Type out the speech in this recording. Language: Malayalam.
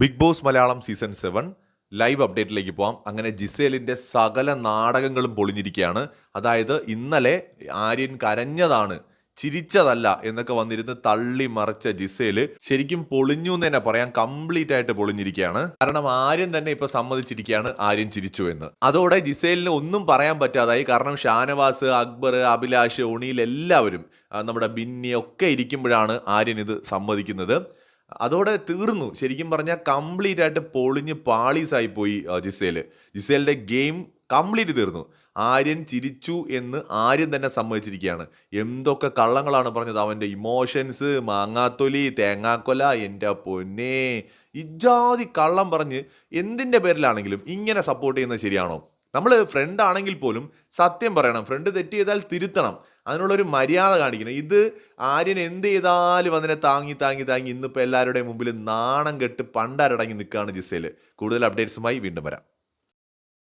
Bigg Boss Malayalam season seven live അപ്ഡേറ്റിലേക്ക് പോവാം. അങ്ങനെ ജിസേലിന്റെ സകല നാടകങ്ങളും പൊളിഞ്ഞിരിക്കുകയാണ്. അതായത് ഇന്നലെ ആര്യൻ കരഞ്ഞതാണ് ചിരിച്ചതല്ല എന്നൊക്കെ വന്നിരുന്ന് തള്ളി മറച്ച ജിസേൽ ശരിക്കും പൊളിഞ്ഞു എന്ന് തന്നെ പറയാം. കംപ്ലീറ്റ് ആയിട്ട് പൊളിഞ്ഞിരിക്കുകയാണ്. കാരണം ആര്യൻ തന്നെ ഇപ്പൊ സമ്മതിച്ചിരിക്കുകയാണ് ആര്യൻ ചിരിച്ചു എന്ന്. അതോടെ ജിസേലിന് ഒന്നും പറയാൻ പറ്റാതായി. കാരണം ഷാനവാസ് അക്ബർ അഭിലാഷ് ഒണിയിൽ എല്ലാവരും നമ്മുടെ ബിന്നി ഒക്കെ ഇരിക്കുമ്പോഴാണ് ആര്യൻ ഇത് സമ്മതിക്കുന്നത്. അതോടെ തീർന്നു. ശരിക്കും പറഞ്ഞാൽ കംപ്ലീറ്റ് ആയിട്ട് പൊളിഞ്ഞ് പാളീസായി പോയി ജിസേൽ ജിസേൽ. ജിസേലിന്റെ ഗെയിം കംപ്ലീറ്റ് തീർന്നു. ആര്യൻ ചിരിച്ചു എന്ന് ആര്യൻ തന്നെ സമ്മതിച്ചിരിക്കുകയാണ്. എന്തൊക്കെ കള്ളങ്ങളാണ് പറഞ്ഞത്. അവന്റെ ഇമോഷൻസ് മാങ്ങാത്തൊലി തേങ്ങാക്കൊല എന്റെ പൊന്നേ. ഇജാതി കള്ളം പറഞ്ഞ് എന്തിന്റെ പേരിലാണെങ്കിലും ഇങ്ങനെ സപ്പോർട്ട് ചെയ്യുന്നത് ശരിയാണോ? നമ്മൾ ഫ്രണ്ട് ആണെങ്കിൽ പോലും സത്യം പറയണം. ഫ്രണ്ട് തെറ്റ് ചെയ്താൽ തിരുത്തണം. അതിനുള്ളൊരു മര്യാദ കാണിക്കണം. ഇത് ആര്യൻ എന്ത് ചെയ്താലും അതിനെ താങ്ങി താങ്ങി താങ്ങി ഇന്നിപ്പോൾ എല്ലാവരുടെയും മുമ്പിൽ നാണം കെട്ട് പണ്ടാരടങ്ങി നിൽക്കുകയാണ് ജിസയിൽ കൂടുതൽ അപ്ഡേറ്റ്സുമായി വീണ്ടും വരാം.